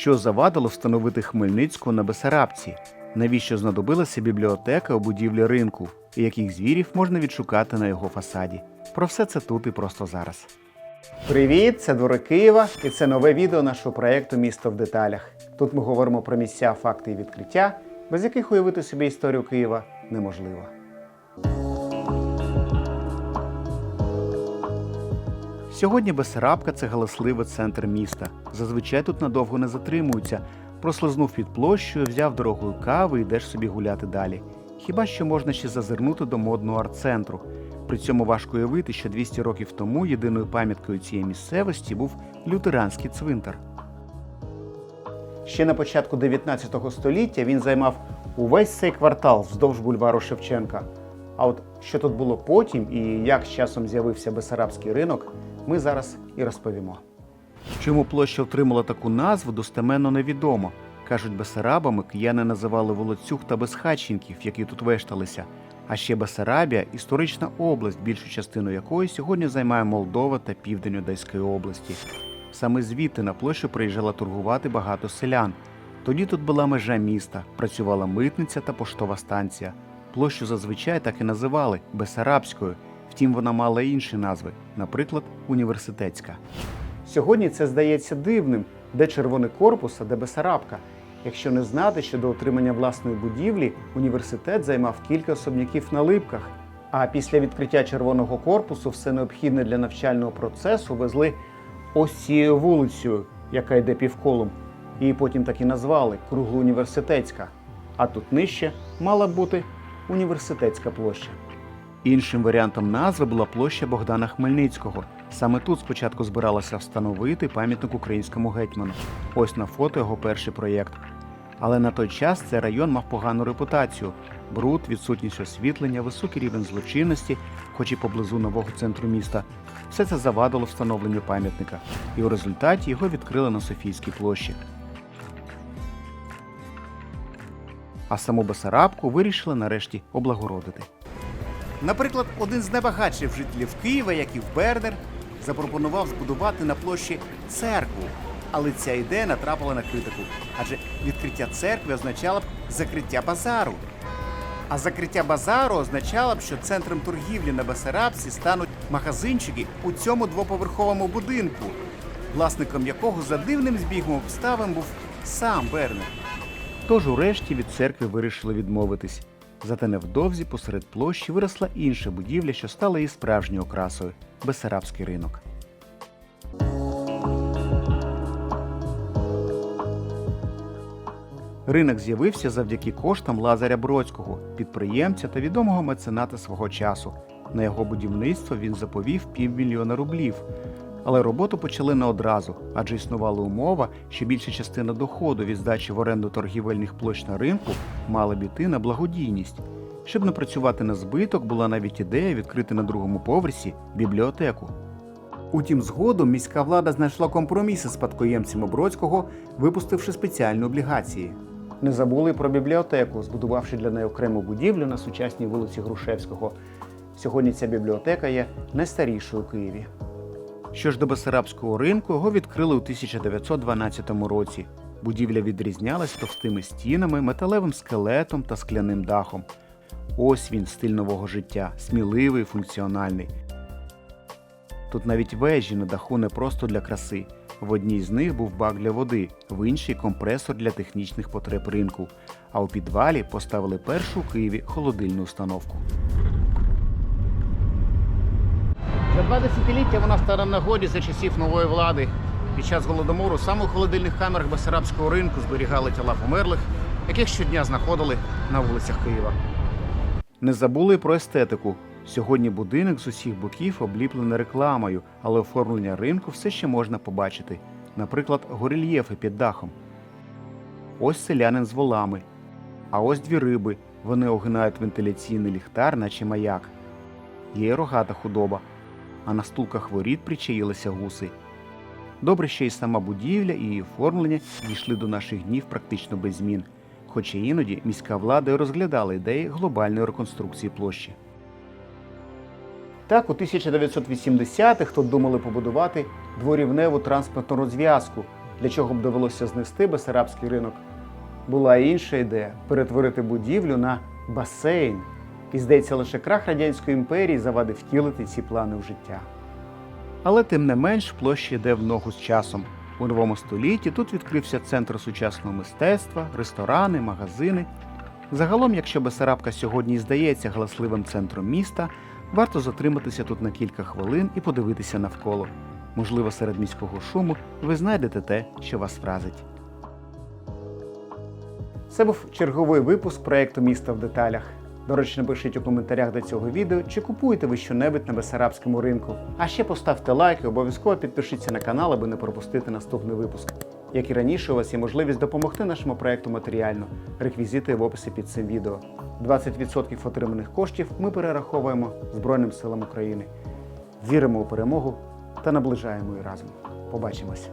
Що завадило встановити Хмельницького на Бесарабці? Навіщо знадобилася бібліотека у будівлі ринку, і яких звірів можна відшукати на його фасаді? Про все це тут і просто зараз. Привіт, це двори Києва, і це нове відео нашого проєкту Місто в деталях. Тут ми говоримо про місця, факти і відкриття, без яких уявити собі історію Києва неможливо. Сьогодні Бесарабка це галасливий центр міста. Зазвичай тут надовго не затримуються. Прослизнув під площею, взяв дорогою кави і йдеш собі гуляти далі. Хіба що можна ще зазирнути до модного арт-центру. При цьому важко уявити, що 200 років тому єдиною пам'яткою цієї місцевості був лютеранський цвинтар. Ще на початку 19 століття він займав увесь цей квартал вздовж бульвару Шевченка. А от що тут було потім і як з часом з'явився Бесарабський ринок, ми зараз і розповімо. Чому площа отримала таку назву, достеменно невідомо. Кажуть, Бесарабами кияни називали волоцюг та безхатченків, які тут вешталися. А ще Бесарабія – історична область, більшу частину якої сьогодні займає Молдова та південь Одеської області. Саме звідти на площу приїжджала торгувати багато селян. Тоді тут була межа міста, працювала митниця та поштова станція. Площу зазвичай так і називали Бесарабською, втім вона мала інші назви, наприклад, університетська. Сьогодні це здається дивним, де червоний корпус, а де Бесарабка. Якщо не знати, що до отримання власної будівлі університет займав кілька особняків на липках. А після відкриття червоного корпусу все необхідне для навчального процесу везли ось цією вулицею, яка йде півколом. Її потім так і назвали круглоуніверситетська. А тут нижче мала бути університетська площа. Іншим варіантом назви була площа Богдана Хмельницького. Саме тут спочатку збиралося встановити пам'ятник українському гетьману. Ось на фото його перший проєкт. Але на той час цей район мав погану репутацію: бруд, відсутність освітлення, високий рівень злочинності, хоч і поблизу нового центру міста. Все це завадило встановленню пам'ятника, і у результаті його відкрили на Софійській площі. А саму Бесарабку вирішили нарешті облагородити. Наприклад, один з найбагатших жителів Києва, Яків Бернер, запропонував збудувати на площі церкву. Але ця ідея натрапила на критику, адже відкриття церкви означало б закриття базару. А закриття базару означало б, що центром торгівлі на Бесарабці стануть магазинчики у цьому двоповерховому будинку, власником якого за дивним збігом обставин був сам Бернер. Тож урешті від церкви вирішили відмовитись. Зате невдовзі посеред площі виросла інша будівля, що стала її справжньою окрасою Бесарабський ринок. Ринок з'явився завдяки коштам Лазаря Бродського, підприємця та відомого мецената свого часу. На його будівництво він заповів півмільйона рублів. Але роботу почали не одразу, адже існувала умова, що більша частина доходу від здачі в оренду торгівельних площ на ринку мала б іти на благодійність. Щоб не працювати на збиток, була навіть ідея відкрити на другому поверсі бібліотеку. Утім, згодом міська влада знайшла компроміси з спадкоємцями Бродського, випустивши спеціальні облігації. Не забули про бібліотеку, збудувавши для неї окрему будівлю на сучасній вулиці Грушевського. Сьогодні ця бібліотека є найстарішою у Києві. Що ж до Бесарабського ринку, його відкрили у 1912 році. Будівля відрізнялась товстими стінами, металевим скелетом та скляним дахом. Ось він, стиль нового життя, сміливий, функціональний. Тут навіть вежі на даху не просто для краси. В одній з них був бак для води, в іншій компресор для технічних потреб ринку. А у підвалі поставили першу у Києві холодильну установку. За два десятиліття вона стала в нагоді за часів нової влади. Під час голодомору саме у холодильних камерах Басарабського ринку зберігали тіла померлих, яких щодня знаходили на вулицях Києва. Не забули про естетику. Сьогодні будинок з усіх боків обліплений рекламою, але оформлення ринку все ще можна побачити. Наприклад, горельєфи під дахом. Ось селянин з волами. А ось дві риби. Вони огинають вентиляційний ліхтар, наче маяк. Є рогата худоба, а на стулках воріт причаїлися гуси. Добре, що і сама будівля, і її оформлення дійшли до наших днів практично без змін, хоча іноді міська влада й розглядала ідеї глобальної реконструкції площі. Так, у 1980-х тут думали побудувати дворівневу транспортну розв'язку, для чого б довелося знести Бесарабський ринок, була інша ідея перетворити будівлю на басейн. І здається, лише крах Радянської імперії завадив втілити ці плани в життя. Але тим не менш площа йде в ногу з часом. У новому столітті тут відкрився центр сучасного мистецтва, ресторани, магазини. Загалом, якщо Бесарабка сьогодні здається галасливим центром міста, варто затриматися тут на кілька хвилин і подивитися навколо. Можливо, серед міського шуму ви знайдете те, що вас вразить. Це був черговий випуск проєкту Місто в деталях. До речі, напишіть у коментарях до цього відео, чи купуєте ви щонебудь на Бесарабському ринку. А ще поставте лайк і обов'язково підпишіться на канал, аби не пропустити наступний випуск. Як і раніше, у вас є можливість допомогти нашому проєкту матеріально. Реквізити в описі під цим відео. 20% отриманих коштів ми перераховуємо Збройним силам України. Віримо у перемогу та наближаємо її разом. Побачимось!